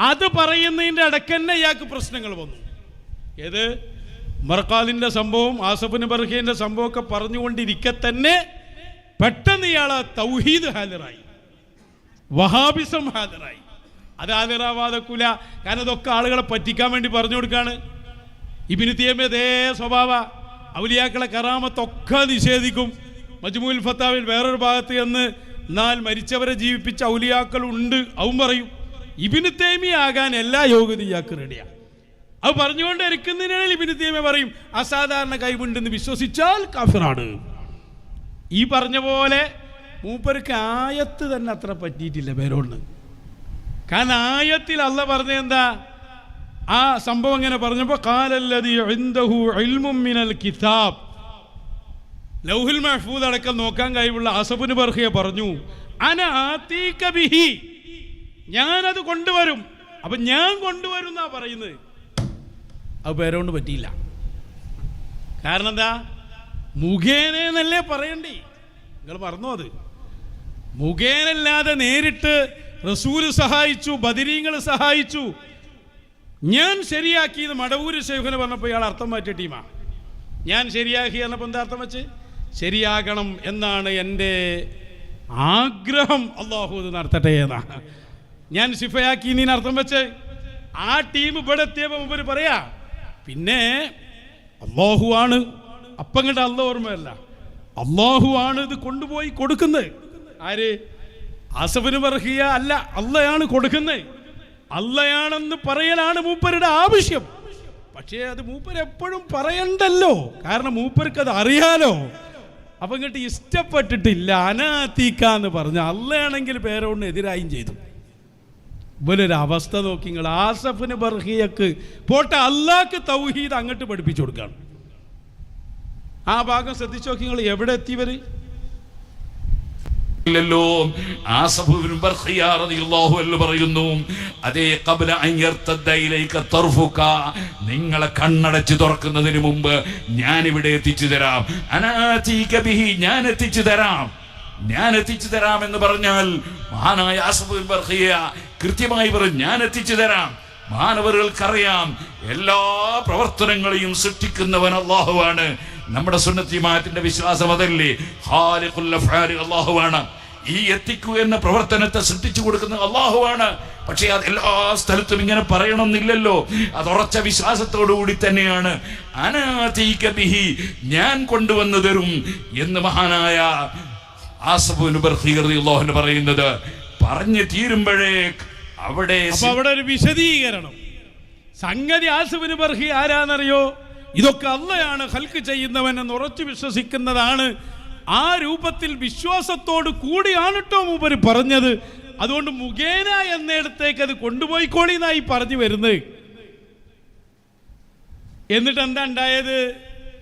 അത് പറയുന്നതിന്റെ ഇടയ്ക്ക് തന്നെ ഇയാൾക്ക് പ്രശ്നങ്ങൾ വന്നു. ഏത്? മർക്കാലിന്റെ സംഭവം ആസഫിന് ബർഹീന്റെ സംഭവമൊക്കെ പറഞ്ഞുകൊണ്ടിരിക്കെ തന്നെ പെട്ടെന്ന് ഇയാൾ തൗഹീദ് ഹാജരായി. വഹാബിസം ഹാജരായി. അത് ഹാജറാവാതക്കൂല കാരണം ഇതൊക്കെ ആളുകളെ പറ്റിക്കാൻ വേണ്ടി പറഞ്ഞു കൊടുക്കാണ്. ഇബിന് തീയമ അതേ സ്വഭാവ. ഔലിയാക്കളെ കറാമത്തൊക്കെ നിഷേധിക്കും. മജ്മുൽ ഫത്താവിൽ വേറൊരു ഭാഗത്ത് ചെന്ന് എന്നാൽ മരിച്ചവരെ ജീവിപ്പിച്ച ഔലിയാക്കൾ ഉണ്ട്. അവൻ പറയും. ഇബിന് തേമി ആകാൻ എല്ലാ യോഗ്യതയാക്ക് റെഡിയാ അത് പറഞ്ഞുകൊണ്ട് ഇരിക്കുന്നതിനാണ് ഇബിന് തേമി പറയും അസാധാരണ കഴിവുണ്ടെന്ന് വിശ്വസിച്ചാൽ കാഫിറാണ്. ഈ പറഞ്ഞ പോലെ മൂപ്പർക്ക് ആയത്ത് തന്നെ അത്ര പറ്റിയിട്ടില്ല പേരോണ് കാരണം ആയത്തിൽ അല്ല പറഞ്ഞ എന്താ? ആ സംഭവം ഇങ്ങനെ പറഞ്ഞപ്പോൾ കാലല്ലതി ഇൻദഹു ഇൽമും മിനൽ കിതാബ്. ലൗഹുൽ മഹ്ഫൂദ് അടക്കം നോക്കാൻ കഴിവുള്ള അസബുന് ബർഹിയ പറഞ്ഞു അന ആതീക ബിഹി. ഞാനത് കൊണ്ടുവരും. അപ്പൊ ഞാൻ കൊണ്ടുവരും എന്നാ പറയുന്നത്. അത് പേരോണ്ട് പറ്റിയില്ല. കാരണം എന്താ മുഖേനല്ലേ പറയണ്ടേ? നിങ്ങൾ മറന്നു അത്? മുഖേനല്ലാതെ നേരിട്ട് റസൂൽ സഹായിച്ചു ബദിരീങ്ങൾ സഹായിച്ചു. ഞാൻ ശരിയാക്കിയത് മടവൂര് ശേഖന പറഞ്ഞപ്പോൾ ഇയാൾ അർത്ഥം മാറ്റിയ ടീമാ. ഞാൻ ശരിയാക്കി എന്നപ്പോൾ എന്താ അർത്ഥം വെച്ച്? ശരിയാകണം എന്നാണ് എന്റെ ആഗ്രഹം. അള്ളാഹു ഇത് നടത്തട്ടെ എന്നാണ് ഞാൻ ശിഫയാക്കി നീ അർത്ഥം വെച്ച് ആ ടീം ഇവിടെ എത്തിയപ്പോൾ മുമ്പ് പറയാ പിന്നെ അള്ളാഹു ആണ്. അപ്പങ്ങളുടെ അല്ല ഓർമ്മയല്ല. അള്ളാഹു ആണ് ഇത് കൊണ്ടുപോയി കൊടുക്കുന്നത്. ആര്? ആസഫിന് പറഹിയ അല്ല അള്ളയാണ് കൊടുക്കുന്നത്. അള്ളയാണെന്ന് പറയലാണ് മൂപ്പരുടെ ആവശ്യം. പക്ഷേ അത് മൂപ്പർ എപ്പോഴും പറയണ്ടല്ലോ. കാരണം മൂപ്പർക്ക് അത് അറിയാലോ. അപ്പൊ ഇങ്ങോട്ട് ഇഷ്ടപ്പെട്ടിട്ടില്ല അനാത്തീക്ക എന്ന് പറഞ്ഞ അല്ലയാണെങ്കിൽ പേരോണ് എതിരായും ചെയ്തു. ഇവരൊരു അവസ്ഥ നോക്കി നിങ്ങൾ ആസഫിന് ബർഹിയക്ക് പോട്ടെ അള്ളാക്ക് തൗഹീദ് അങ്ങോട്ട് പഠിപ്പിച്ചു കൊടുക്കുകയാണ് ആ ഭാഗം ശ്രദ്ധിച്ചു നോക്കി നിങ്ങൾ എവിടെ അൻഹു പറയുന്നു അതേ കബല നിങ്ങളെ കണ്ണടച്ച് തുറക്കുന്നതിന് മുമ്പ് ഞാൻ ഇവിടെ എത്തിച്ചു തരാം. ഞാൻ എത്തിച്ചു തരാം. ഞാൻ എത്തിച്ചു തരാം എന്ന് പറഞ്ഞാൽ മഹാനായ ആസഫുൽ ബർഹിയ കൃത്യമായി പറഞ്ഞു ഞാൻ എത്തിച്ചു തരാം. മാനവറുകൾക്കറിയാം എല്ലാ പ്രവർത്തനങ്ങളെയും സൃഷ്ടിക്കുന്നവൻ അള്ളാഹുവാണ്. നമ്മുടെ സുന്നത്തിമാറ്റിന്റെ വിശ്വാസം അതല്ലേ? അള്ളാഹുവാണ്. ഈ എത്തിക്കൂ എന്ന പ്രവർത്തനത്തെ സൃഷ്ടിച്ചു കൊടുക്കുന്ന അള്ളാഹുവാണ്. പക്ഷേ അത് എല്ലാ സ്ഥലത്തും ഇങ്ങനെ പറയണമെന്നില്ലല്ലോ. അത് ഉറച്ച വിശ്വാസത്തോടുകൂടി തന്നെയാണ്. അനാതീക ബിഹി ഞാൻ കൊണ്ടുവന്നു തരും എന്ന് മഹാനായ ബർഖീറിയാഹുന് പറയുന്നത് പറഞ്ഞു തീരുമ്പോഴേ അവിടെ അവിടെ ഒരു വിശദീകരണം. സംഗതി ആസുബിന് ബർഹി ആരാന്നറിയോ? ഇതൊക്കെ അല്ലയാണ് ഹൽക്ക് ചെയ്യുന്നവൻ എന്ന് ഉറച്ചു വിശ്വസിക്കുന്നതാണ്. ആ രൂപത്തിൽ വിശ്വാസത്തോട് കൂടിയാണ് കേട്ടോ മൂപ്പര് പറഞ്ഞത്. അതുകൊണ്ട് മുഖേന എന്നിടത്തേക്ക് അത് കൊണ്ടുപോയിക്കോളിന്നായി പറഞ്ഞു വരുന്നത്. എന്നിട്ട് എന്താ ഉണ്ടായത്?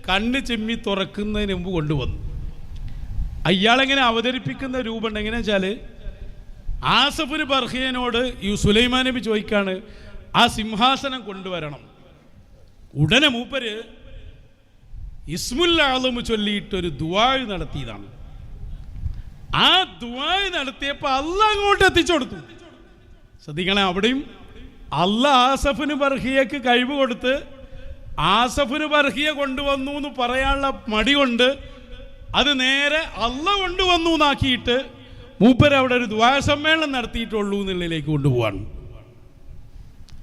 കണ്ണ് ചെമ്മി തുറക്കുന്നതിന് മുമ്പ് കൊണ്ടുവന്നു. അയാളെങ്ങനെ അവതരിപ്പിക്കുന്ന രൂപം എങ്ങനെയാ വെച്ചാൽ ആസഫുര് ബർഹിയനോട് ഈ സുലൈമാൻ നബി ചോദിക്കാണ് ആ സിംഹാസനം കൊണ്ടുവരണം. ഉടനെ മൂപ്പര് ഇസ്മുല്ലാളും ചൊല്ലിയിട്ടൊരു ദുവാഴ് നടത്തിയതാണ്. ആ ദുവാഴ് നടത്തിയപ്പോൾ അല്ല അങ്ങോട്ട് എത്തിച്ചു കൊടുത്തു. ശ്രദ്ധിക്കണേ അവിടെയും അല്ല ആസഫിന് ബർഹിയക്ക് കഴിവ് കൊടുത്ത് ആസഫിന് ബർഹിയ കൊണ്ടുവന്നു എന്ന് പറയാനുള്ള മടി കൊണ്ട് അത് നേരെ അല്ല കൊണ്ടുവന്നു എന്നാക്കിയിട്ട് മൂപ്പര് അവിടെ ഒരു ദ്വാര സമ്മേളനം നടത്തിയിട്ടുള്ളൂ എന്നുള്ളതിലേക്ക് കൊണ്ടുപോവാണ്.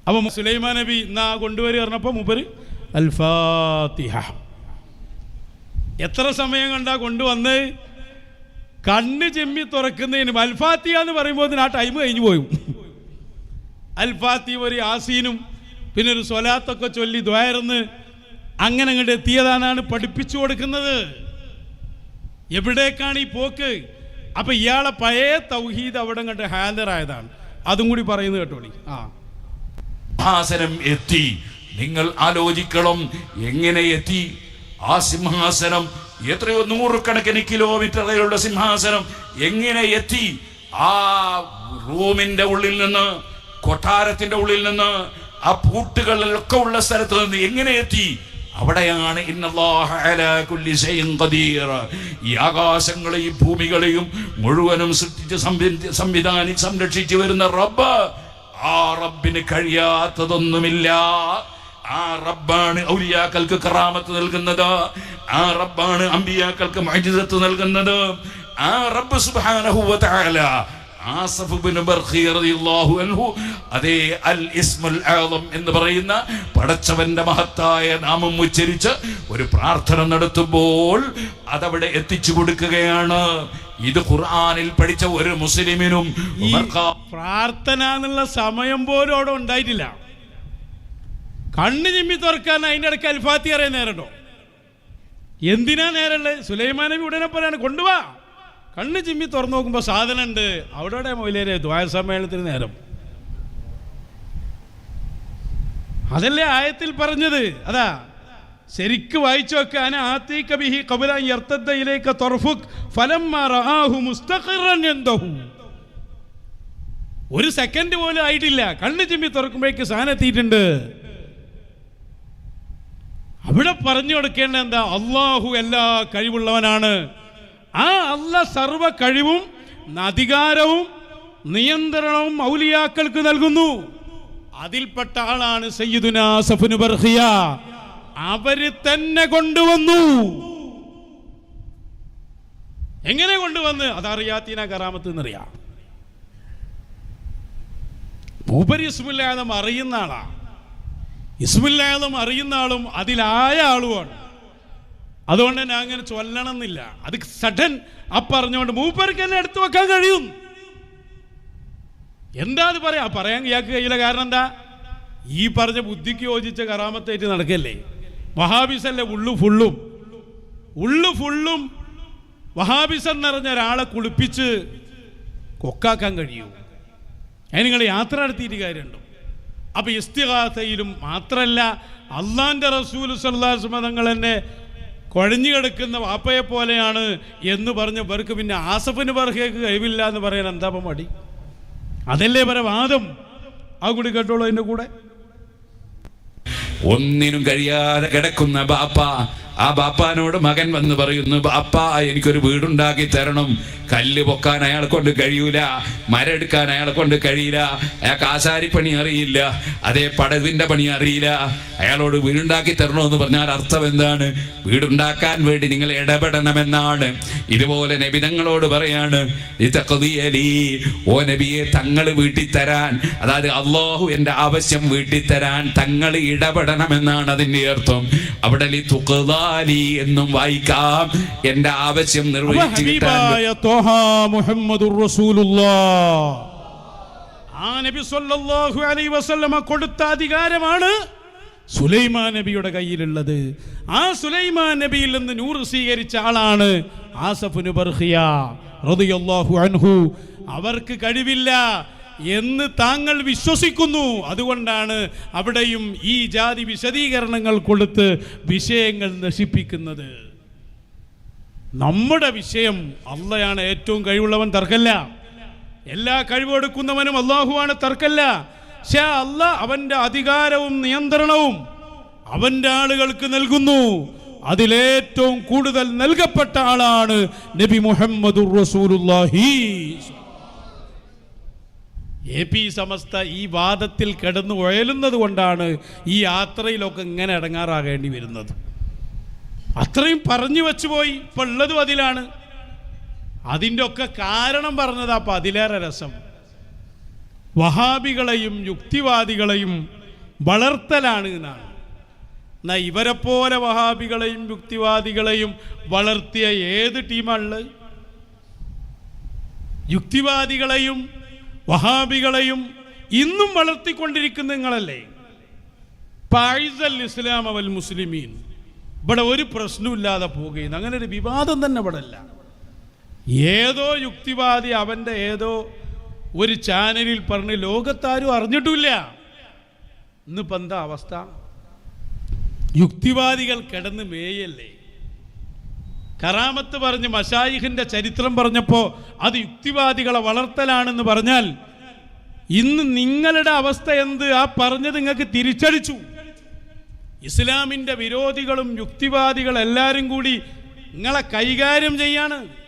അപ്പം സുലൈമാ നബി എന്നാ കൊണ്ടുവരിക പറഞ്ഞപ്പോൾ മൂപ്പര് അൽഫാത്തിഹ. എത്ര സമയം കണ്ടാ കൊണ്ടുവന്ന് കണ്ണ് ചെമ്മി തുറക്കുന്നതിന് അൽഫാത്തിഹ എന്ന് പറയുമ്പോൾ ആ ടൈം കഴിഞ്ഞു പോയും അൽഫാത്തി ഒരു ആസീനും പിന്നെ ഒരു സ്വലാത്തൊക്കെ ചൊല്ലി ദ്വാരന്ന് അങ്ങനെ അങ്ങോട്ട് എത്തിയതാണ് പഠിപ്പിച്ചു കൊടുക്കുന്നത്. എവിടേക്കാണ് ഈ പോക്ക്? അപ്പൊ ഇയാളെ പഴയ തൗഹീദ് അവിടെ കണ്ട് ഹാജറായതാണ് അതും കൂടി പറയുന്നത് കേട്ടോളി ആ. സിംഹാസനം എത്തി. നിങ്ങൾ ആലോചിക്കണം എങ്ങനെ എത്തി? ആ സിംഹാസനം എത്രയോ നൂറുകണക്കിന് കിലോമീറ്ററുകളുടെ സിംഹാസനം എങ്ങനെ എത്തി? ആ റൂമിന്റെ ഉള്ളിൽ നിന്ന് കൊട്ടാരത്തിന്റെ ഉള്ളിൽ നിന്ന് ആ പൂട്ടുകളിലൊക്കെ ഉള്ള സ്ഥലത്ത് നിന്ന് എങ്ങനെ എത്തി? അവിടെയാണ്. ഈ ആകാശങ്ങളെയും ഭൂമികളെയും മുഴുവനും സൃഷ്ടിച്ച് സംവി- സംവിധാനി സംരക്ഷിച്ചു വരുന്ന റബ്ബ്. ആ റബ്ബിന് കഴിയാത്തതൊന്നുമില്ല. ആ റബ്ബാണ് ഔലിയാക്കൾക്ക് കറാമത്ത് നൽകുന്നത്. ആ റബ്ബാണ് അമ്പിയാക്കൾക്ക് മൈജിസത്ത് നൽകുന്നത്. ആ റബ്ബ് സുബ്ഹാനഹു വ അതേ അൽ ഇസ്മുൽ ആലം എന്ന് പറയുന്ന പടച്ചവന്റെ മഹത്തായ നാമം ഉച്ചരിച്ച് ഒരു പ്രാർത്ഥന നടത്തുമ്പോൾ അതവിടെ എത്തിച്ചു കൊടുക്കുകയാണ്. ഇത് ഖുർആാനിൽ പഠിച്ച ഒരു മുസ്ലിമിനും പ്രാർത്ഥന എന്നുള്ള സമയം പോലും അവിടെ ഉണ്ടായിട്ടില്ല. കണ്ണ് ചിമ്മി തുറക്കാൻ അതിന്റെ ഇടയ്ക്ക് അൽഫാത്തി അറിയാൻ നേരണ്ടോ എന്തിനാ നേരമുള്ളത്? സുലൈമാൻ നബി ഉടനെ പറയാണ് കൊണ്ടുവാ. കണ്ണ് ചിമ്മി തുറന്നു നോക്കുമ്പോൾ സാധനം ഉണ്ട് അവിടെ മൊയിലേരെ ദ്വായ സമ്മേളനത്തിന് നേരം. അതല്ലേ ആയത്തിൽ പറഞ്ഞത്? അതാ ശരിക്ക് വായിച്ചു ഫലമ്മ റആഹു മുസ്തഖിറൻ ഒരു സെക്കൻഡ് പോലും ആയിട്ടില്ല. കണ്ണ് ചിമ്മി തുറക്കുമ്പോഴേക്ക് സാധനം എത്തിയിട്ടുണ്ട്. അവിടെ പറഞ്ഞു കൊടുക്കേണ്ട എന്താ? അള്ളാഹു എല്ലാ കഴിവുള്ളവനാണ്. ആ അല്ല സർവ കഴിവും അധികാരവും നിയന്ത്രണവും മൗലിയാക്കൾക്ക് നൽകുന്നു. അതിൽപ്പെട്ട ആളാണ് സയ്യിദുന സഫുനു ബർഹിയ അവർ തന്നെ കൊണ്ടുവന്നു. എങ്ങനെ കൊണ്ടുവന്ന്? അതറിയാത്തീന കറാമത്ത് എന്നറിയാം മൂപ്പര് ഇസ്മുല്ലാദം അറിയുന്ന ആളാ. ഇസ്മുല്ലാദം അറിയുന്ന ആളും അതിലായ ആളുമാണ്. അതുകൊണ്ട് തന്നെ അങ്ങനെ ചൊല്ലണം എന്നില്ല അത് സഡൻ ആ പറഞ്ഞുകൊണ്ട് മൂപ്പർക്ക് എന്നെ എടുത്തു വെക്കാൻ കഴിയും. എന്താ അത് പറയാ? പറയാൻ ഇയാൾക്ക് കഴിയില്ല. കാരണം എന്താ? ഈ പറഞ്ഞ ബുദ്ധിക്ക് യോജിച്ച കറാമത്തേറ്റ് നടക്കല്ലേ? വഹാബിസല്ലേ ഉള്ളു ഫുള്ളും? ഉള്ളു ഫുള്ളും വഹാബിസ് എന്നറിഞ്ഞ ഒരാളെ കുളിപ്പിച്ച് കൊക്കാക്കാൻ കഴിയൂ. അതിന് നിങ്ങൾ യാത്ര നടത്തിയിട്ട് കാര്യമുണ്ടോ? അപ്പൊ ഇസ്തിഹാസയിലും മാത്രമല്ല അള്ളാന്റെ റസൂൽ സല്ലാസ് മതങ്ങൾ എന്നെ കുഴഞ്ഞു കിടക്കുന്ന വാപ്പയെ പോലെയാണ് എന്ന് പറഞ്ഞവർക്ക് പിന്നെ ആസഫിന് ബർഹയ്ക്ക് കഴിവില്ല എന്ന് പറയാൻ എന്താപ്പം മടി? അതല്ലേ പറ വാദം ആ കൂടി കേട്ടോളൂ അതിന്റെ കൂടെ. ഒന്നിനും കഴിയാതെ കിടക്കുന്ന ബാപ്പ. ആ ബാപ്പാനോട് മകൻ വന്ന് പറയുന്നു ബാപ്പ എനിക്കൊരു വീടുണ്ടാക്കി തരണം. കല്ല് പൊക്കാൻ അയാളെ കൊണ്ട് കഴിയൂല മരെടുക്കാൻ അയാളെ കൊണ്ട് കഴിയില്ല അയാൾക്ക് ആശാരിപ്പണി അറിയില്ല അതേ പടവിന്റെ പണി അറിയില്ല. അയാളോട് വീടുണ്ടാക്കി തരണമെന്ന് പറഞ്ഞാൽ അർത്ഥം എന്താണ്? വീടുണ്ടാക്കാൻ വേണ്ടി നിങ്ങൾ ഇടപെടണമെന്നാണ്. ഇതുപോലെ നബിതങ്ങളോട് പറയാണ് ഓ നബിയെ തങ്ങൾ വീട്ടിൽ തരാൻ അതായത് അള്ളാഹു എന്റെ ആവശ്യം വീട്ടിൽ തരാൻ തങ്ങൾ ഇടപെടണമെന്നാണ് അതിന്റെ അർത്ഥം. അവിടെ എന്നും വായിക്കാം. എന്റെ ആവശ്യം നിർവഹിച്ചു കൊടുത്ത അധികാരമാണ് സുലൈമാ നബിയുടെ കയ്യിലുള്ളത്. ആ സുലൈമാ നബിയിൽ നിന്ന് നൂറ് സ്വീകരിച്ച ആളാണ് ആസഫുനു ബർഹിയ റളിയല്ലാഹു അൻഹു. അവർക്ക് കഴിവില്ല. എന്ന് താങ്കൾ വിശ്വസിക്കുന്നു. അതുകൊണ്ടാണ് അവിടെയും ഈ ജാതി വിശദീകരണങ്ങൾ കൊടുത്ത് വിഷയങ്ങൾ നശിപ്പിക്കുന്നത്. നമ്മുടെ വിഷയം അള്ളയാണ് ഏറ്റവും കഴിവുള്ളവൻ തർക്കല്ല. എല്ലാ കഴിവെടുക്കുന്നവനും അള്ളാഹുവാണ് തർക്കല്ല. പക്ഷേ അല്ല അവന്റെ അധികാരവും നിയന്ത്രണവും അവന്റെ ആളുകൾക്ക് നൽകുന്നു. അതിലേറ്റവും കൂടുതൽ നൽകപ്പെട്ട ആളാണ് നബി മുഹമ്മദുർ റസൂലുള്ളാഹി. എ പി സമസ്ത ഈ വാദത്തിൽ കിടന്നു ഉഴലുന്നത് കൊണ്ടാണ് ഈ യാത്രയിലൊക്കെ ഇങ്ങനെ അടങ്ങാറാകേണ്ടി വരുന്നത്. അത്രയും പറഞ്ഞു വെച്ചു പോയി ഇപ്പൊ ഉള്ളതും അതിലാണ്. അതിന്റെ ഒക്കെ കാരണം പറഞ്ഞത് അപ്പം അതിലേറെ രസം. വഹാബികളെയും യുക്തിവാദികളെയും വളർത്തലാണ് എന്നാണ്. എന്നാ ഇവരെ പോലെ വഹാബികളെയും യുക്തിവാദികളെയും വളർത്തിയ ഏത് ടീമാണുള്ളത് യുക്തിവാദികളെയും വഹാബികളെയും ഇന്നും വളർത്തിക്കൊണ്ടിരിക്കുന്ന നിങ്ങളല്ലേ പായിസൽ ഇസ്ലാം അവൽ മുസ്ലിമീൻ. ഇവിടെ ഒരു പ്രശ്നമില്ലാതെ പോകുകയും അങ്ങനെ ഒരു വിവാദം തന്നെ ഇവിടെ അല്ല ഏതോ യുക്തിവാദി അവന്റെ ഏതോ ഒരു ചാനലിൽ പറഞ്ഞ് ലോകത്താരും അറിഞ്ഞിട്ടില്ല. ഇന്നിപ്പോൾ എന്താ അവസ്ഥ? യുക്തിവാദികൾ കിടന്ന് മേയല്ലേ? കറാമത്ത് പറഞ്ഞ് മഷായിഖിന്റെ ചരിത്രം പറഞ്ഞപ്പോൾ അത് യുക്തിവാദികളെ വളർത്തലാണെന്ന് പറഞ്ഞാൽ ഇന്ന് നിങ്ങളുടെ അവസ്ഥ എന്ത്? ആ പറഞ്ഞത് നിങ്ങൾക്ക് തിരിച്ചടിച്ചു. ഇസ്ലാമിന്റെ വിരോധികളും യുക്തിവാദികൾ എല്ലാവരും കൂടി നിങ്ങളെ കൈകാര്യം ചെയ്യാണ്.